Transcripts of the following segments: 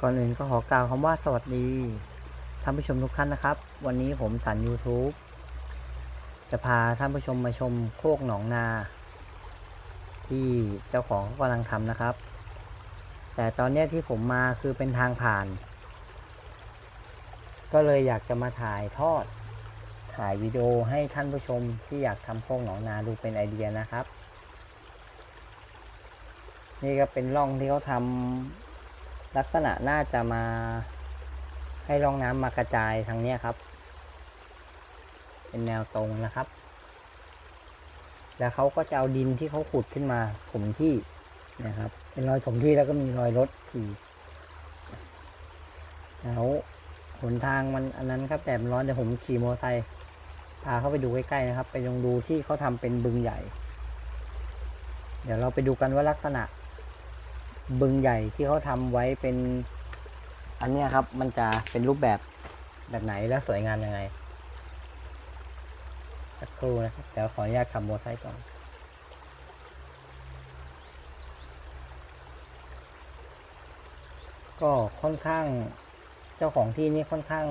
ก่อนอื่นก็ขอกล่าวคำว่าสวัสดีท่านผู้ชมทุกท่านนะครับ วันนี้ผมสัน YouTube จะพาท่านผู้ชมมาชมโคกหนองนา ที่เจ้าของเขากำลังทำนะครับ แต่ตอนนี้ที่ผมมาคือเป็นทางผ่าน ก็เลยอยากจะมาถ่ายทอด ถ่ายวิดีโอให้ท่านผู้ชมที่อยากทำโคกหนองนาดูเป็นไอเดียนะครับ นี่ก็เป็นร่องที่เขาทำ ลักษณะน่าจะมาให้ร่องน้ำมากระจายทางนี้ครับ เป็นแนวตรงนะครับ แล้วเขาก็จะเอาดินที่เขาขุดขึ้นมาถมที่นะครับ เป็นรอยถมที่แล้วก็มีรอยรถขี่แล้วหนทางมันอันนั้นครับแต่มันร้อนเดี๋ยวผมขี่มอเตอร์ไซค์พาเข้าไปดูใกล้ๆนะครับ ไปลองดูที่เขาทำเป็นบึงใหญ่ เดี๋ยวเราไปดูกันว่าลักษณะ บึงใหญ่ที่เขาทำไว้เป็นอันเนี้ยครับ มันจะเป็นรูปแบบแบบไหนและสวยงามยังไง สักครู่นะครับเดี๋ยวขออนุญาตขับมอเตอร์ไซค์ก่อนก็ค่อนข้างเจ้าของที่นี่ค่อนข้าง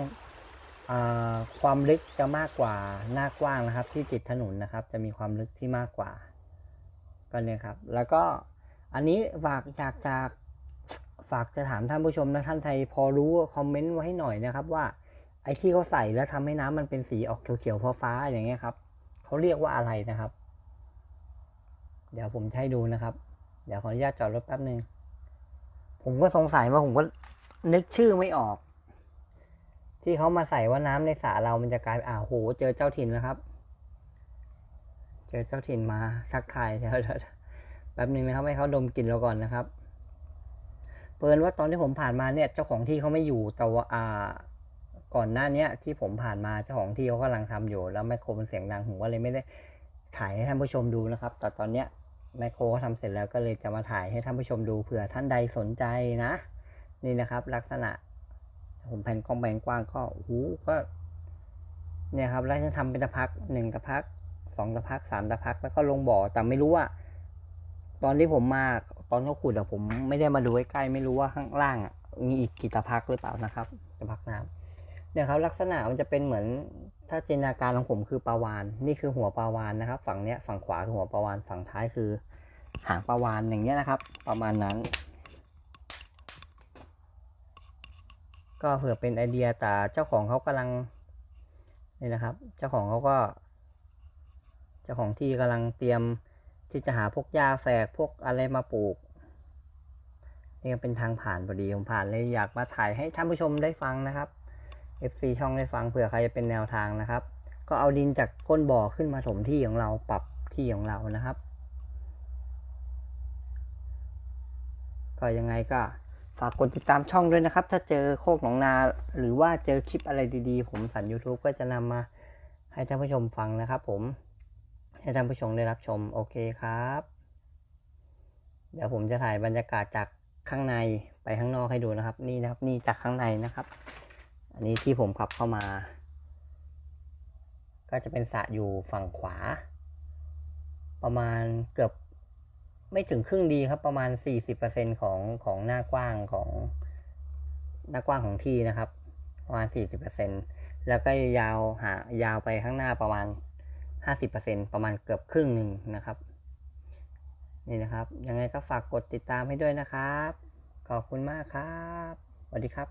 าความลึกจะมากกว่าหน้ากว้างนะครับ ที่ติดถนนนะครับ จะมีความลึกที่มากกว่าก็เนี่ยครับ แล้วก็ อันนี้ฝากอยากจะฝากจะถามท่านผู้ชมนะท่านไทยพอรู้คอมเมนต์ไว้ให้หน่อยนะครับว่าไอ้ที่เขาใส่แล้วทำให้น้ำมันเป็นสีออกเขียวๆฟ้าๆอย่างเงี้ยครับเขาเรียกว่าอะไรนะครับ เดี๋ยวผมให้ดูนะครับ เดี๋ยวขออนุญาตจอดรถแป๊บหนึ่งผมก็สงสัยว่าผมก็นึกชื่อไม่ออก ที่เขามาใส่ว่าน้ำในสระเรามันจะกลายอ่าโห เจอเจ้าถิ่นแล้วครับ เจอเจ้าถิ่นมาทักทายเดี๋ยวเดี๋ยว แป๊บหนึ่งนะครับให้เขาดมกลิ่นเราก่อนนะครับเปินว่าตอนที่ผมผ่านมาเนี่ยเจ้าของที่เขาไม่อยู่แต่ว่าอ่าก่อนหน้าเนี้ยที่ผมผ่านมาเจ้าของที่เขากำลังทำอยู่ แล้วแมโครมันเสียงดังผมก็เลยไม่ได้ถ่ายให้ท่านผู้ชมดูนะครับ แต่ตอนเนี้ยแมโครเขาทำเสร็จแล้วก็เลยจะมาถ่ายให้ท่านผู้ชมดูเผื่อท่านใดสนใจนะ นี่นะครับ ลักษณะ ผมแผ่นกล้องแบงกว้างก็โอ้ก็เนี่ยครับแล้วจะทำเป็นตะพักหนึ่งตะพักสองตะพักสามตะพักแล้วก็ลงบ่อแต่ไม่รู้ว่า ตอนที่ผมมาตอนเขาขุดอะผมไม่ได้มาดูใกล้ๆไม่รู้ว่าข้างล่างอะมีอีกกี่ตะพักหรือเปล่านะครับตะพักน้ำเนี่ยครับลักษณะมันจะเป็นเหมือนถ้าจินตนาการของผมคือปลาวาน นี่คือหัวปลาวานนะครับ ฝั่งเนี้ยฝั่งขวาคือหัวปลาวานฝั่งท้ายคือหางปลาวานอย่างเงี้ยนะครับ ประมาณนั้น ก็เผื่อเป็นไอเดียแต่เจ้าของเขากำลังนี่นะครับ เจ้าของเขาก็ เจ้าของที่กำลังเตรียม ที่จะหาพวกหญ้าแฝกพวกอะไรมาปลูกนี่ก็เป็นทางผ่านพอดีผมผ่านเลยอยากมาถ่ายให้ท่านผู้ชมได้ฟังนะครับ FC ช่องได้ฟังเผื่อใครจะเป็นแนวทางนะครับ ก็เอาดินจากก้นบ่อขึ้นมาถมที่ของเราปรับที่ของเรานะครับ ก็ยังไงก็ฝากกดติดตามช่องด้วยนะครับ ถ้าเจอโคกหนองนา หรือว่าเจอคลิปอะไรดีๆ ผมสัน YouTube ก็จะนำมาให้ท่านผู้ชมฟังนะครับผม ให้ท่านผู้ชมได้รับชมโอเคครับ เดี๋ยวผมจะถ่ายบรรยากาศจากข้างในไปข้างนอกให้ดูนะครับ นี่นะครับนี่จากข้างในนะครับ อันนี้ที่ผมขับเข้ามา ก็จะเป็นสระอยู่ฝั่งขวา ประมาณเกือบไม่ถึงครึ่งดีครับ ประมาณ 40%ของของหน้ากว้างของหน้ากว้างของที่นะครับ ประมาณ 40%แล้วก็ยาวหายาวไปข้างหน้าประมาณ 50%ประมาณเกือบครึ่งหนึ่งนะครับ นี่นะครับ ยังไงก็ฝากกดติดตามให้ด้วยนะครับ ขอบคุณมากครับ สวัสดีครับ